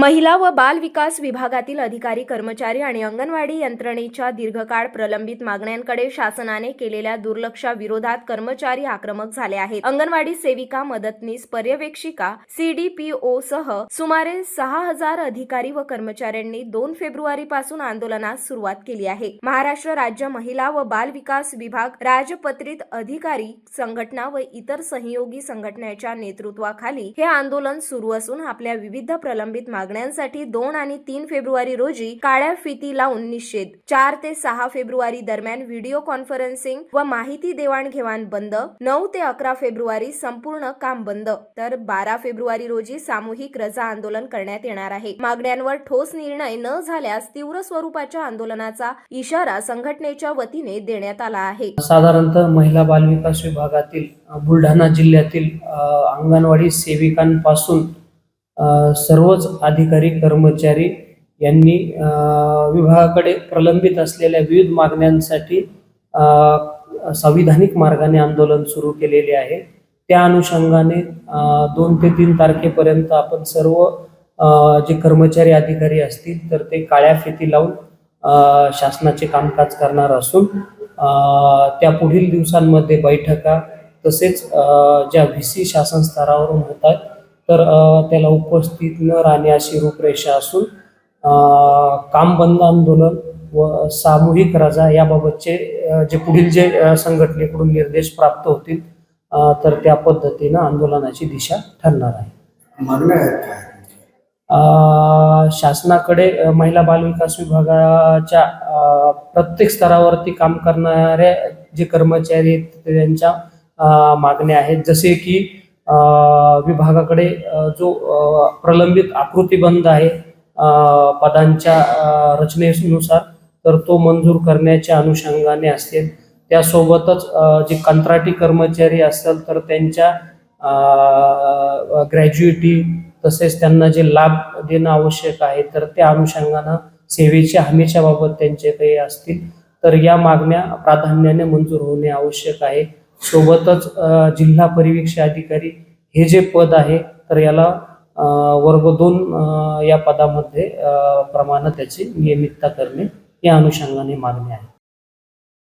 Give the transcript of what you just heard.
महिला व बाल विकास विभागातील अधिकारी कर्मचारी आणि अंगणवाडी यंत्रणेच्या दीर्घकाळ प्रलंबित मागण्यांकडे शासनाने केलेल्या दुर्लक्षाविरोधात कर्मचारी आक्रमक झाले आहेत. अंगणवाडी सेविका मदतनीस पर्यवेक्षिका सीडीपीओ सह सुमारे सहा हजार अधिकारी व कर्मचाऱ्यांनी दोन फेब्रुवारी पासून आंदोलनास सुरुवात केली आहे. महाराष्ट्र राज्य महिला व बाल विकास विभाग राजपत्रित अधिकारी संघटना व इतर सहयोगी संघटनेच्या नेतृत्वाखाली हे आंदोलन सुरू असून आपल्या विविध प्रलंबित मागण्यांसाठी दोन आणि तीन फेब्रुवारी रोजी काळ्या फिती लावून निषेध. चार ते सहा फेब्रुवारी दरम्यान व्हिडिओ कॉन्फरन्सिंग व माहिती देवाणघेवाण बंद. नऊ ते अकरा फेब्रुवारी संपूर्ण काम बंद. तर बारा फेब्रुवारी रोजी सामूहिक रजा आंदोलन करण्यात येणार आहे. मागण्यांवर ठोस निर्णय न झाल्यास तीव्र स्वरूपाच्या आंदोलनाचा इशारा संघटनेच्या वतीने देण्यात आला आहे. साधारणतः महिला बालविकास विभागातील बुलढाणा जिल्ह्यातील अंगणवाडी सेविकांपासून सर्वच अधिकारी कर्मचारी यांनी विभागाकडे प्रलंबित असलेल्या विविध मागण्यांसाठी संविधानिक मार्गाने आंदोलन सुरू केलेले आहे. त्या अनुषंगाने दोन ते तीन तारखेपर्यंत आपण सर्व जे कर्मचारी अधिकारी असतील तर ते काळ्या फिती लावून शासनाचे कामकाज करणार असून त्या पुढील दिवसांमध्ये बैठका तसेच ज्या व्ही सी शासन स्तरावरून होत आहेत तर त्याला उपस्थित न राहणे अशी रूपरेषा असून काम बंद आंदोलन व सामूहिक रजा याबाबतचे जे पुढील जे संघटनेकडून निर्देश प्राप्त होतील तर त्या पद्धतीनं आंदोलनाची दिशा ठरणार आहे. शासनाकडे महिला बालविकास विभागाच्या प्रत्येक स्तरावरती काम करणाऱ्या जे कर्मचारी आहेत त्यांच्या मागण्या आहेत. जसे की विभागाकडे जो प्रलंबित आकृतीबंध आहे पदांच्या रचनेनुसार तर तो मंजूर करण्याच्या अनुषंगाने असतील. त्यासोबतच जे कंत्राटी कर्मचारी असेल तर त्यांच्या ग्रॅज्युएटी तसेच त्यांना जे लाभ देणं आवश्यक आहे तर त्या अनुषंगानं सेवेच्या हमीच्या बाबत त्यांचे काही असतील तर या मागण्या प्राधान्याने मंजूर होणे आवश्यक आहे. सोबतच जिल्हा परिवीक्षा अधिकारी हे जे पद आहे तर याला वर्ग दोन या पदामध्ये प्रमाण त्याची नियमितता करणे या अनुषंगाने मागणी आहे.